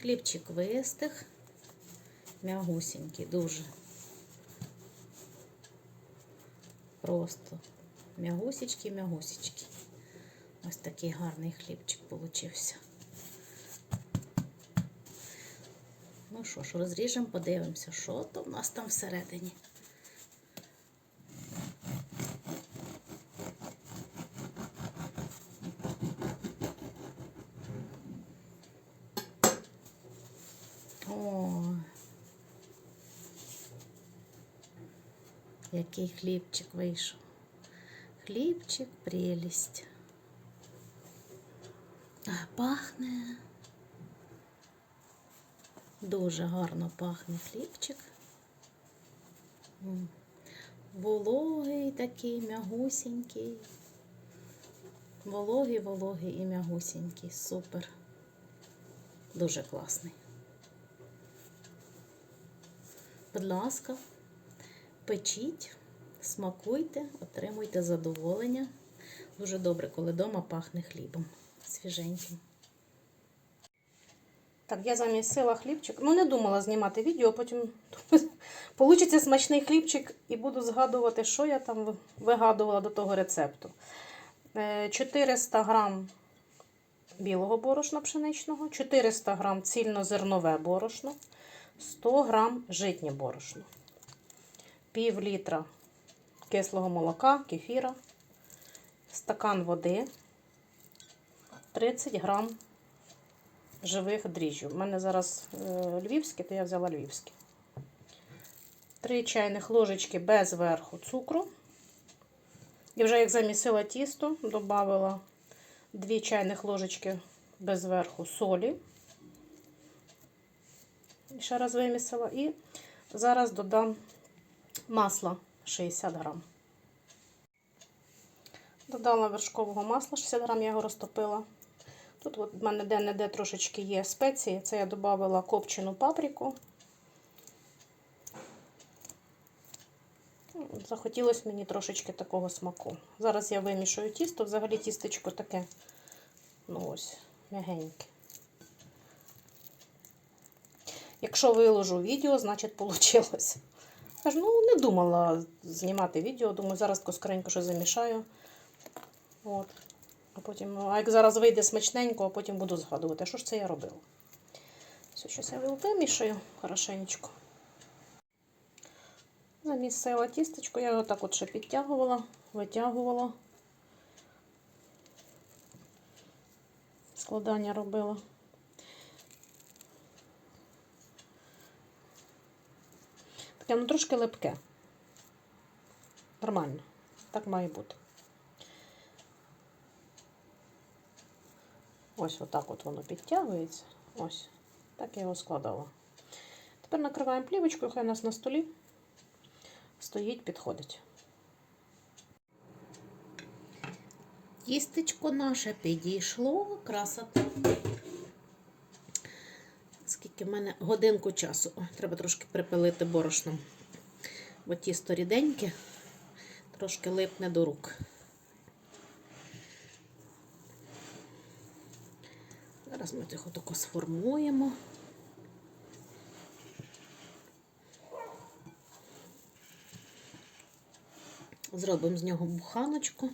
Хлібчик вистих. Мягусенький, дуже. Просто мягусечки, мягусечки. Ось такий гарний хлібчик получився. Ну що ж, розріжемо, подивимося, що то в нас там всередині. Який хлібчик вийшов. Хлібчик прелість. Пахне. Дуже гарно пахне хлібчик. Вологий такий, мягусенький. Вологий, вологий і мягусенький. Супер. Дуже класний. Будь ласка, печіть, смакуйте, отримуйте задоволення. Дуже добре, коли вдома пахне хлібом свіженьким. Так, я замісила хлібчик. Ну, не думала знімати відео, потім получиться смачний хлібчик і буду згадувати, що я там вигадувала до того рецепту. Е, 400 грам білого борошна пшеничного, 400 грам цільнозернове борошно, 100 грам житнє борошно, пів літра кислого молока, кефіра, стакан води, 30 грам живих дріжджів. У мене зараз е, львівські, то я взяла львівські. 3 чайних ложечки без верху цукру. І вже як замісила тісто, додала 2 чайних ложечки без верху солі. І ще раз вимісила. І зараз додам масла 60 грам. Додала вершкового масла 60 грам, я його розтопила. Тут от в мене де-не-де трошечки є спеції. Це я додала копчену паприку. Захотілося мені трошечки такого смаку. Зараз я вимішую тісто. Взагалі тістечко таке, ну ось, м'ягеньке. Якщо виложу відео, значить вийшло. Ж ну, не думала знімати відео, думаю, зараз скоренько що замішаю. От. А потім, а як зараз вийде смачненько, а потім буду згадувати, що ж це я робила. Все, щось я вимішаю хорошенечко. Замісила тістечко, я його так от ще підтягувала, витягувала. Складання робила. Таке, ну трошки липке. Нормально. Так має бути. Ось отак от воно підтягується. Ось. Так я його складала. Тепер накриваємо плівочкою, хай у нас на столі стоїть, підходить. Тістечко наше підійшло, красота. Скільки в мене годинку часу. О, треба трошки припилити борошном. Бо тісто ріденьке, трошки липне до рук. Зараз ми його тако сформуємо. Зробимо з нього буханочку.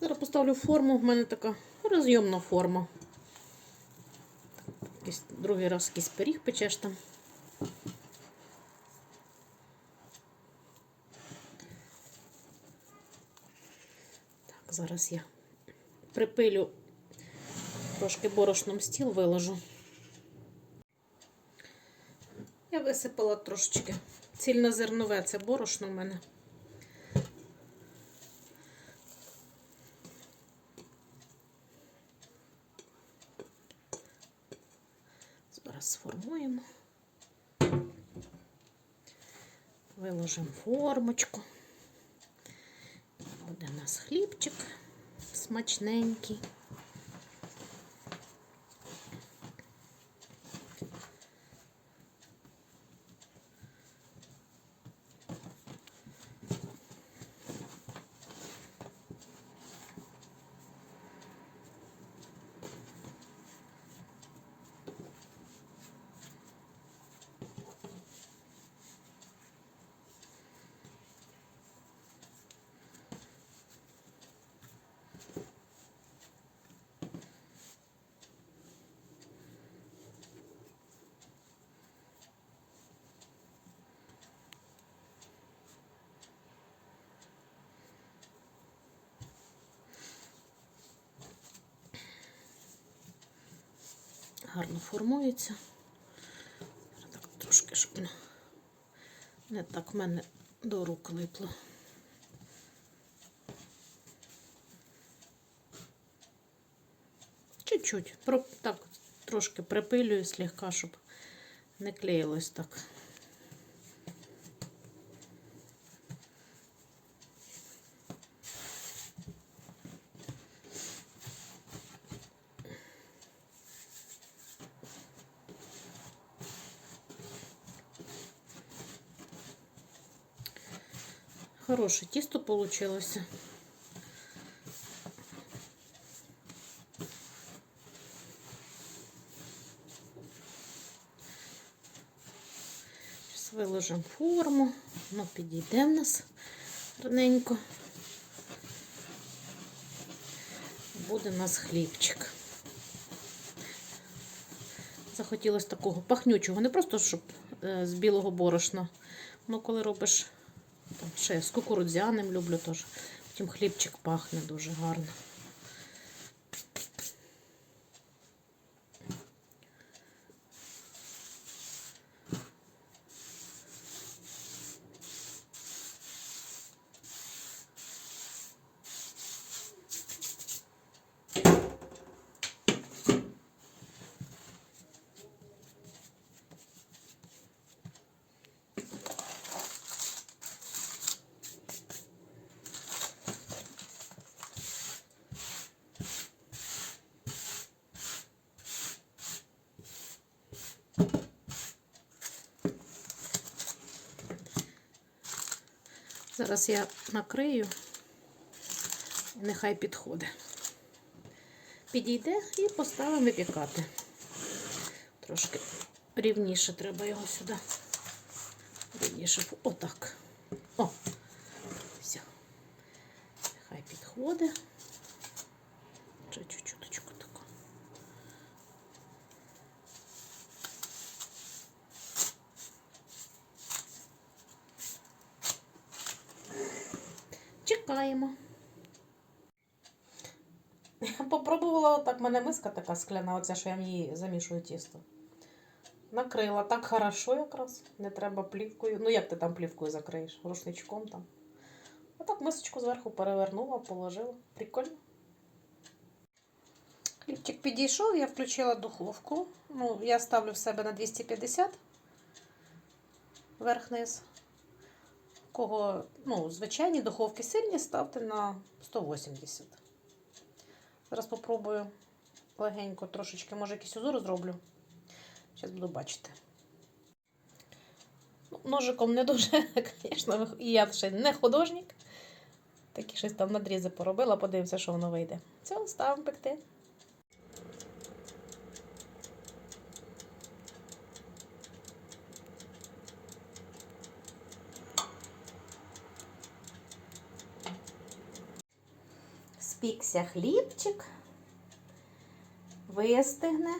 Зараз поставлю форму, в мене така розйомна форма. Якийсь, другий раз якийсь пиріг печеш там. Так, зараз я припилю трошки борошном стіл виложу. Я висипала трошечки цільнозернове, це борошно в мене. Зараз сформуємо. Виложимо формочку. Буде у нас хлібчик смачненький. Гарно формується. Так, трошки, щоб не, не так в мене до рук липло. Чуть-чуть. Так, трошки припилюю слегка, щоб не клеїлось так. Хороше тісто получилося. Зараз виложимо форму, воно підійде в нас раненько. Буде в нас хлібчик. Захотілося такого пахнючого, не просто щоб з білого борошна. Ну, коли робиш там ще з кукурудзяним люблю теж. Потім хлібчик пахне дуже гарно. Зараз я накрию, нехай підходить. Підійде і поставимо випікати. Трошки рівніше треба його сюди. Рівніше. Отак. О, все. Нехай підходить. Я попробувала отак, в мене миска така скляна, оця, що я в ній замішую тісто. Накрила так хорошо якраз. Не треба плівкою. Ну, як ти там плівкою закриєш? Рушничком там. Отак мисочку зверху перевернула, положила. Прикольно. Хлібчик підійшов, я включила духовку. Ну, я ставлю в себе на 250 верх-низ. Кого, ну, звичайні духовки сильні, ставте на 180. Зараз попробую легенько трошечки, може якийсь узор зроблю. Зараз буду бачити. Ну, Ножиком не дуже, звісно, і я ще не художник. Такі щось там надрізи поробила, подивимося, що воно вийде. Все, ставимо пекти. Спікся хлібчик, вистигне.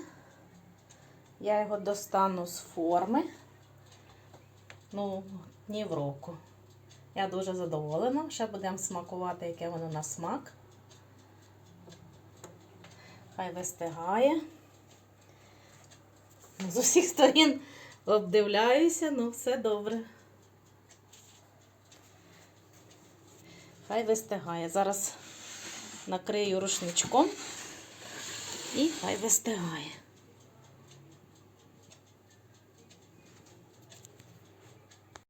Я його достану з форми. Ну, ні в року. Я дуже задоволена. Ще будемо смакувати, яке воно на смак. Хай вистигає. Ну, З усіх сторін обдивляюся, ну все добре. Хай вистигає. Зараз накрию рушничком і хай вистигає.